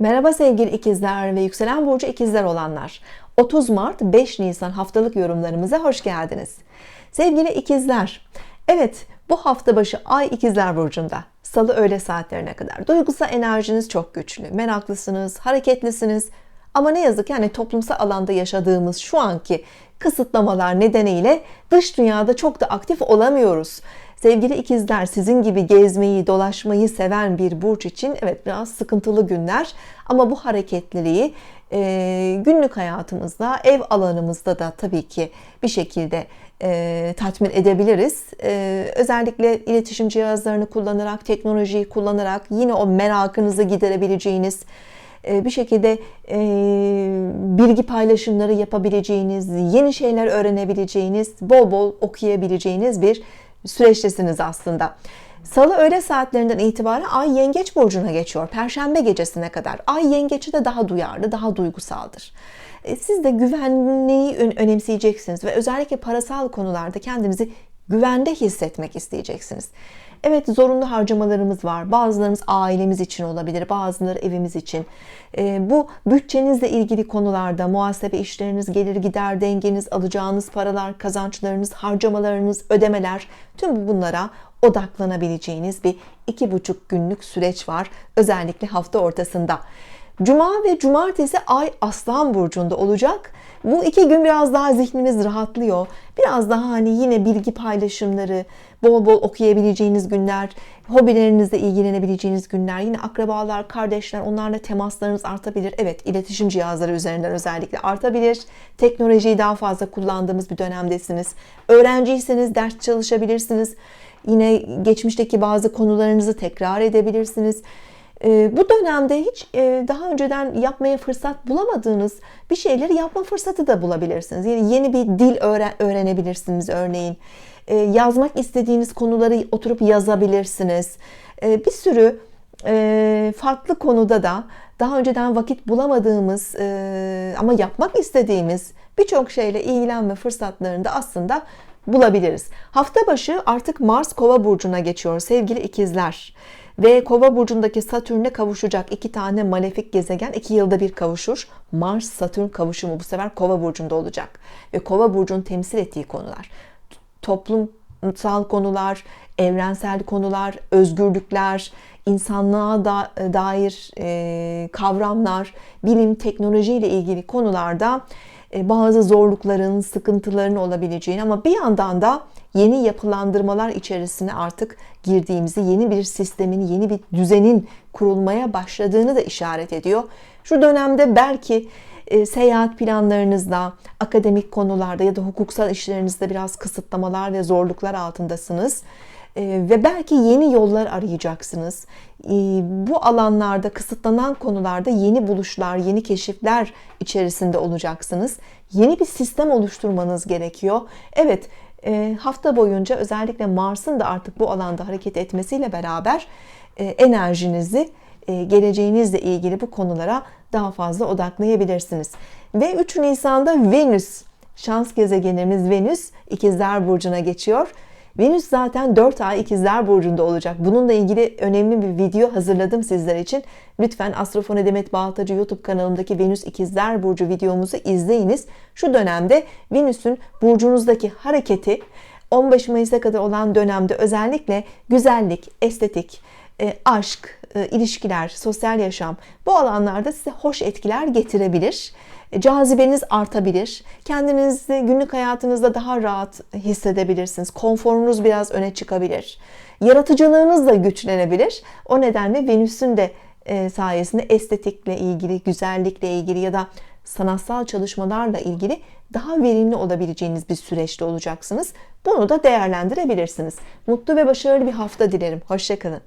Merhaba sevgili ikizler ve yükselen burcu ikizler olanlar. 30 Mart 5 Nisan haftalık yorumlarımıza hoş geldiniz. Sevgili ikizler, evet bu hafta başı Ay ikizler burcunda. Salı öğle saatlerine kadar. Duygusal enerjiniz çok güçlü. Meraklısınız, hareketlisiniz. Ama ne yazık ki hani toplumsal alanda yaşadığımız şu anki kısıtlamalar nedeniyle dış dünyada çok da aktif olamıyoruz. Sevgili ikizler sizin gibi gezmeyi, dolaşmayı seven bir burç için evet biraz sıkıntılı günler ama bu hareketliliği e, günlük hayatımızda, ev alanımızda da tabii ki bir şekilde e, tatmin edebiliriz. E, özellikle iletişim cihazlarını kullanarak, teknolojiyi kullanarak yine o merakınızı giderebileceğiniz bir şekilde e, bilgi paylaşımları yapabileceğiniz, yeni şeyler öğrenebileceğiniz, bol bol okuyabileceğiniz bir süreçtesiniz aslında. Salı öğle saatlerinden itibaren Ay Yengeç burcuna geçiyor. Perşembe gecesine kadar. Ay Yengeç'i de daha duyarlı, daha duygusaldır. E, siz de güvenliği önemseyeceksiniz ve özellikle parasal konularda kendinizi güvende hissetmek isteyeceksiniz. Evet zorunlu harcamalarımız var. Bazılarımız ailemiz için olabilir, bazıları evimiz için. E, bu bütçenizle ilgili konularda muhasebe işleriniz, gelir gider dengeniz, alacağınız paralar, kazançlarınız, harcamalarınız, ödemeler tüm bunlara odaklanabileceğiniz bir iki buçuk günlük süreç var. Özellikle hafta ortasında. Cuma ve cumartesi ay aslan burcunda olacak. Bu iki gün biraz daha zihnimiz rahatlıyor. Biraz daha hani yine bilgi paylaşımları, bol bol okuyabileceğiniz günler, hobilerinizle ilgilenebileceğiniz günler, yine akrabalar, kardeşler onlarla temaslarınız artabilir. Evet iletişim cihazları üzerinden özellikle artabilir. Teknolojiyi daha fazla kullandığımız bir dönemdesiniz. Öğrenciyseniz ders çalışabilirsiniz. Yine geçmişteki bazı konularınızı tekrar edebilirsiniz. Ee, bu dönemde hiç e, daha önceden yapmaya fırsat bulamadığınız bir şeyleri yapma fırsatı da bulabilirsiniz. Yani yeni bir dil öğrenebilirsiniz örneğin. Ee, yazmak istediğiniz konuları oturup yazabilirsiniz. Ee, bir sürü e, farklı konuda da daha önceden vakit bulamadığımız e, ama yapmak istediğimiz birçok şeyle ilgilenme fırsatlarını da aslında bulabiliriz. Hafta başı artık Mars Kova burcuna geçiyor sevgili ikizler. Ve Kova burcundaki Satürn'e kavuşacak iki tane malefik gezegen iki yılda bir kavuşur. Mars Satürn kavuşumu bu sefer Kova burcunda olacak. Ve Kova burcunun temsil ettiği konular toplumsal konular, evrensel konular, özgürlükler, insanlığa da, dair e, kavramlar, bilim, teknoloji ile ilgili konularda e, bazı zorlukların, sıkıntıların olabileceğini ama bir yandan da yeni yapılandırmalar içerisine artık girdiğimizi, yeni bir sistemin, yeni bir düzenin kurulmaya başladığını da işaret ediyor. Şu dönemde belki e, seyahat planlarınızda, akademik konularda ya da hukuksal işlerinizde biraz kısıtlamalar ve zorluklar altındasınız. E, ve belki yeni yollar arayacaksınız. E, bu alanlarda kısıtlanan konularda yeni buluşlar, yeni keşifler içerisinde olacaksınız. Yeni bir sistem oluşturmanız gerekiyor. Evet, hafta boyunca özellikle Mars'ın da artık bu alanda hareket etmesiyle beraber enerjinizi geleceğinizle ilgili bu konulara daha fazla odaklayabilirsiniz. Ve 3 Nisan'da Venüs, şans gezegenimiz Venüs İkizler Burcu'na geçiyor. Venüs zaten 4 ay İkizler Burcu'nda olacak. Bununla ilgili önemli bir video hazırladım sizler için. Lütfen Astrofone Demet Baltacı YouTube kanalımdaki Venüs İkizler Burcu videomuzu izleyiniz. Şu dönemde Venüs'ün burcunuzdaki hareketi 15 Mayıs'a kadar olan dönemde özellikle güzellik, estetik, e, aşk, ilişkiler, sosyal yaşam bu alanlarda size hoş etkiler getirebilir. E, cazibeniz artabilir. Kendinizi günlük hayatınızda daha rahat hissedebilirsiniz. Konforunuz biraz öne çıkabilir. Yaratıcılığınız da güçlenebilir. O nedenle Venüs'ün de sayesinde estetikle ilgili, güzellikle ilgili ya da sanatsal çalışmalarla ilgili daha verimli olabileceğiniz bir süreçte olacaksınız. Bunu da değerlendirebilirsiniz. Mutlu ve başarılı bir hafta dilerim. Hoşçakalın.